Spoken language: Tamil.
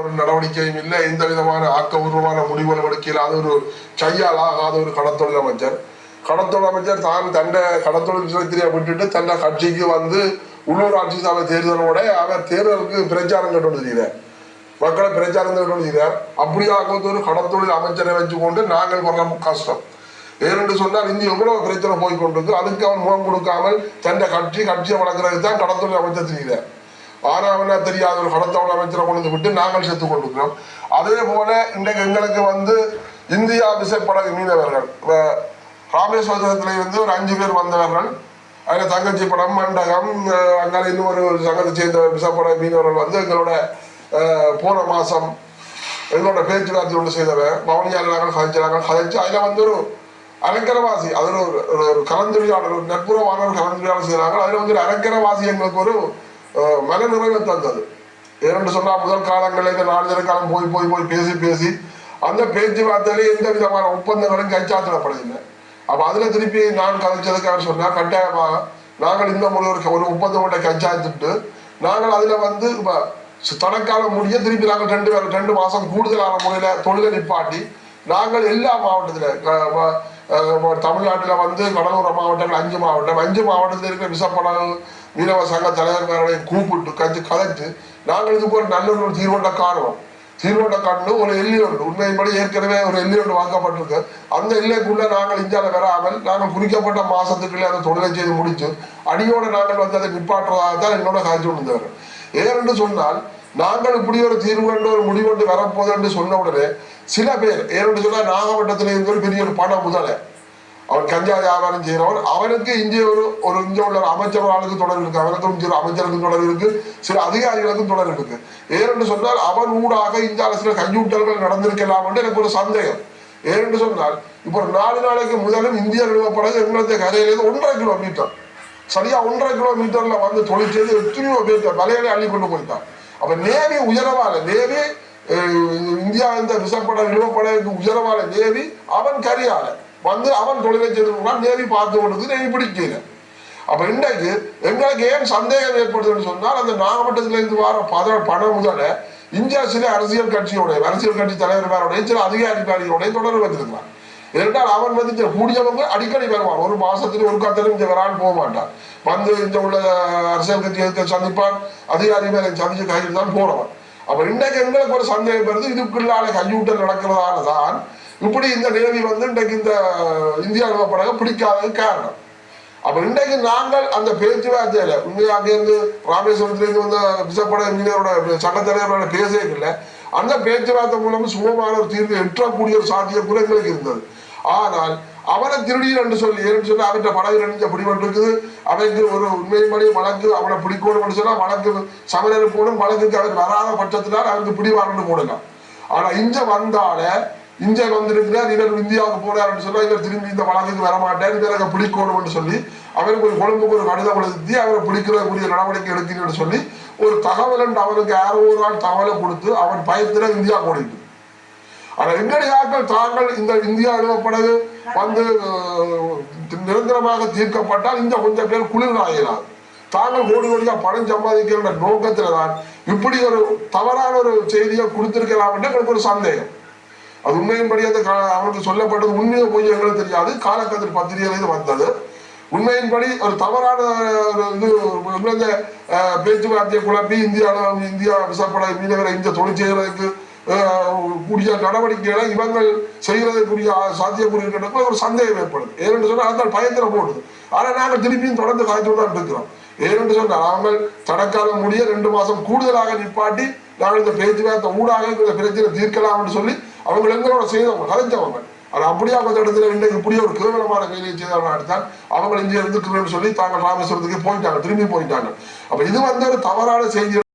ஒரு நடவடிக்கையும் இல்லை. எந்த விதமான ஆக்கபூர்வமான முடிவுகளும் எடுக்க இல்லாத ஒரு கையால் ஆகாத ஒரு கடத்தொழில் அமைச்சர். கடத்தொழில் அமைச்சர் தான் தன்னை கடத்தொழில் துறையை விட்டுட்டு தன்னை கட்சிக்கு வந்து உள்ளூராட்சி சபை தேர்தலோட அவர் தேர்தலுக்கு பிரச்சாரம் கட்டு செய்தார். மக்களை பிரச்சாரம் கட்டு செய்தார். அப்படியாக ஒரு கடத்தொழில் அமைச்சரை வச்சுக்கொண்டு நாங்கள் வர்ற கஷ்டம். ஏனென்று சொன்னால் இங்கே எவ்வளவு பிரச்சனை போய் கொண்டிருக்கு? அதுக்கு அவன் முகம் கொடுக்காமல் தன்னை கட்சி கட்சியை வளர்க்கறதுக்கு தான் கடத்தொழில் அமைச்சர் செய்கிறார் ஆனா தெரியாத. ஒரு கடத்தவன் அமைச்சரை கொண்டு விட்டு நாங்கள் செத்து கொண்டிருக்கிறோம். அதே போல இன்றைக்கு எங்களுக்கு வந்து இந்தியா விசைப்படகு மீனவர்கள் ராமேஸ்வரத்தில் ராமேஸ்வரத்துல இருந்து ஒரு அஞ்சு பேர் வந்தவர்கள் அதில் தங்கச்சி படம் மண்டகம் அங்கே இன்னும் ஒரு சங்கத்தை சேர்ந்த விசைப்படகு மீனவர்கள் வந்து எங்களோட போன மாதம் எங்களோட பேச்சுவார்த்தை ஒன்று செய்தவன் பவனியால் நாங்கள் கதைச்சாங்க கதைச்சு அதில் வந்து ஒரு அலங்கரவாசி அதில் ஒரு ஒரு ஒரு கலந்துரையாடல் ஒரு நட்புறவான ஒரு கலந்துரையாடல் செய்கிறாங்க அதில் வந்து ஒரு அலங்கரவாசி எங்களுக்கு ஒரு அஹ், மன நிறைவை தந்தது. ஏனென்று சொன்னால் முதல் காலங்களில் இந்த நாலு காலம் போய் போய் போய் பேசி பேசி அந்த பேச்சுவார்த்தையில எந்த விதமான ஒப்பந்தங்களும் கைச்சாத்திடப்படவில்லை. அப்ப அதுல திருப்பி நான் கதைச்சதுக்கு அவர் சொன்னா கட்டாயமாக நாங்கள் இந்த முறை ஒரு ஒரு ஒப்பந்தம் கைச்சாத்திட்டு நாங்கள் அதுல வந்து இப்ப தனக்காலம் முடிய திருப்பி நாங்கள் ரெண்டு ரெண்டு மாசம் கூடுதலான முறையில தொழிலை நிப்பாட்டி நாங்கள் எல்லா மாவட்டத்துல தமிழ்நாட்டில் வந்து கடலூர் மாவட்டங்கள் அஞ்சு மாவட்டம். அஞ்சு மாவட்டத்தில் இருக்கிற விசப்படகு மீனவ சங்க தலைவர்களையும் கூப்பிட்டு கஞ்சி கதைச்சு நாங்கள் இதுக்கு ஒரு நல்ல ஒரு தீர்வண்ட காரணம் தீர்வண்ட காண்டு ஒரு எல்லியோண்டு உண்மையின்படி ஏற்கனவே ஒரு எல்லியோண்டு வாங்கப்பட்டிருக்கு. அந்த எல்லைக்குள்ள நாங்கள் இந்தியாவில் வராமல் நாங்கள் குறிக்கப்பட்ட மாசத்துக்குள்ளே அந்த தொழிலை செய்து முடிச்சு அடியோட நாங்கள் வந்து அதை நிப்பாட்டுறதாக தான் என்னோட காய்ச்சி கொண்டு ஏனென்று சொன்னால் நாங்கள் இப்படி ஒரு தீர்வு கண்டு ஒரு முடிவு கொண்டு வரப்போகுது என்று சொன்ன உடனே சில பேர் ஏனென்று சொன்னால் நாகப்பட்டினத்தில் இருந்து ஒரு பெரிய ஒரு பண முதலை. அவன் கஞ்சா வியாபாரம் செய்கிறவன் அவனுக்கு இங்கே ஒரு ஒரு இங்கே உள்ள ஒரு அமைச்சர் ஆளுக்கு தொடர்பு இருக்கு. அவனுக்கும் சில அமைச்சருக்கும் தொடர்பு இருக்கு. சில அதிகாரிகளுக்கும் தொடர்பு இருக்கு. ஏனென்று சொன்னால் அவன் ஊடாக இந்த சில கையூட்டல்கள் நடந்திருக்கலாம் என்று எனக்கு ஒரு சந்தேகம். ஏனென்று சொன்னால் இப்போ ஒரு நாலு நாளைக்கு முதலும் இந்திய நிறுவப்படகு எங்களது கரையிலேருந்து ஒன்றரை கிலோமீட்டர். சரியா ஒன்றரை கிலோமீட்டர்ல வந்து தொழில் எத்தனையோ பேர் வலையில அள்ளி கொண்டு போயிட்டான். அப்ப நேவி உயரவால நேவி இந்தியா இந்த விசப்பட நிறுவப்பட உயரவால நேவி அவன் கரியால. வந்து அவன் தொழிலை செய்திருக்கான் நேவி பார்த்து கொண்டு நேவி பிடிக்கல. அப்ப இன்றைக்கு எங்களுக்கு ஏன் சந்தேகம் ஏற்படுதுன்னு சொன்னால் அந்த நாகப்பட்டத்துல இருந்து வர பத பணம் முதல இந்தியா சில அரசியல் கட்சியோட அரசியல் கட்சி தலைவர்களோட சில அதிகாரிகளுடைய தொடர்பு வச்சிருக்கிறான் ஏனென்றால் அவன் வந்து இந்த கூடியவங்க அடிக்கடி வருவான் ஒரு மாசத்துக்கு ஒரு கத்தலும் இங்க வரான்னு போக மாட்டான் வந்து இந்த உள்ள அரசியல் கட்சியத்தை சந்திப்பான் அதிகாரி மேலே சந்திச்சு கையில் தான் போனவன் அப்ப இன்றைக்கு எங்களுக்கு ஒரு சந்தேகம் வருது. இதுக்குள்ளால கையூட்டல் நடக்கிறதால தான் இப்படி இந்த நேவி வந்து இன்றைக்கு இந்த இந்தியா நிலப்படக பிடிக்காதது காரணம். அப்ப இன்றைக்கு நாங்கள் அந்த பேச்சுவார்த்தையில உண்மையாக அங்கிருந்து ராமேஸ்வரத்திலிருந்து வந்த விசப்பட இன்ஜினியரோட சட்டத்தலைவரோட பேசவே இல்லை அந்த பேச்சுவார்த்தை மூலம் சுகமான ஒரு தீர்வு எட்டக்கூடிய ஒரு சாத்தியம் கூட எங்களுக்கு இருந்தது. ஆனால் அவனை திருடியர் என்று சொல்லி ஏன்னு சொல்லி அவன் படகு நினைஞ்ச பிடிபட்டிருக்குது அவனுக்கு ஒரு உண்மையின்படி வழக்கு அவனை பிடிக்கணும் சொன்னால் வழக்கு சமணர் போடும் வழக்குக்கு அவன் வராத பட்சத்தினால் அவனுக்கு பிடிவாரன்னு போடலாம். ஆனா இங்க வந்தால இஞ்ச வந்திருக்கிறார் இவர் இந்தியாவுக்கு போறாருன்னு சொன்னா இவர் திரும்பி இந்த வழக்குக்கு வரமாட்டார் இவரை பிடிக்கணும்னு சொல்லி அவருக்கு ஒரு கொழும்புக்கு ஒரு கடிதம் எழுதி அவரை பிடிக்கிறக்கூடிய நடவடிக்கை எடுக்கிறேன்னு சொல்லி ஒரு தகவல் என்று அவனுக்கு யாரோ ஒரு ஆள் தகவலை கொடுத்து அவன் பயத்துல இந்தியா ஓடிட்டு ஆனால் எங்கடியாக்கள் தாங்கள் இந்த இந்தியா அனுப்பப்படகு வந்து நிரந்தரமாக தீர்க்கப்பட்டால் இந்த கொஞ்சம் பேர் குளிர் தாங்கள் கோடி கோடியா பணம் சம்பாதிக்கிற நோக்கத்துல தான் இப்படி ஒரு தவறான ஒரு செய்தியை கொடுத்திருக்கலாம் என்று எங்களுக்கு ஒரு சந்தேகம். அது உண்மையின்படி அந்த கா- அவனுக்கு சொல்லப்பட்டது உண்மையை பொய் எங்களுக்கு தெரியாது. காலக்கத்தில் பத்திரிகையில இது வந்தது. உண்மையின்படி ஒரு தவறான ஒரு இது இந்த பேச்சுவார்த்தையை குழப்பி இந்தியா இந்தியா விசப்பட மீனவரை இந்த தொழில் கூடிய நடவடிக்கைகளை இவங்கள் செய்வதற்குரிய சாத்தியக்கூடிய இருக்கிறதுக்கு ஒரு சந்தேகம் ஏற்படுது. ஏனென்று சொன்னால் அதனால் பயத்தில் போடுது ஆனால் நாங்கள் திருப்பியும் தொடர்ந்து காய்ச்சல் தான் இருக்கிறோம். ஏனென்று சொன்னால் அவங்கள் தடக்காலம் முடிய ரெண்டு மாதம் கூடுதலாக நிப்பாட்டி நாங்கள் இந்த பேச்சுவார்த்தை ஊடாக இந்த பிரச்சனை தீர்க்கலாம் சொல்லி அவங்க எங்களோட செய்தவங்க கலைஞ்சவங்க ஆனால் அப்படியே கொஞ்ச இடத்துல இன்றைக்கு இப்படியே ஒரு கேவலமான வேலையை செய்தவர்கள் அவங்க இங்கே இருந்துக்கிறேன்னு சொல்லி தாங்கள் ராமேஸ்வரத்துக்கு போயிட்டாங்க திரும்பி போயிட்டாங்க. அப்போ இது வந்து ஒரு தவறான செய்தி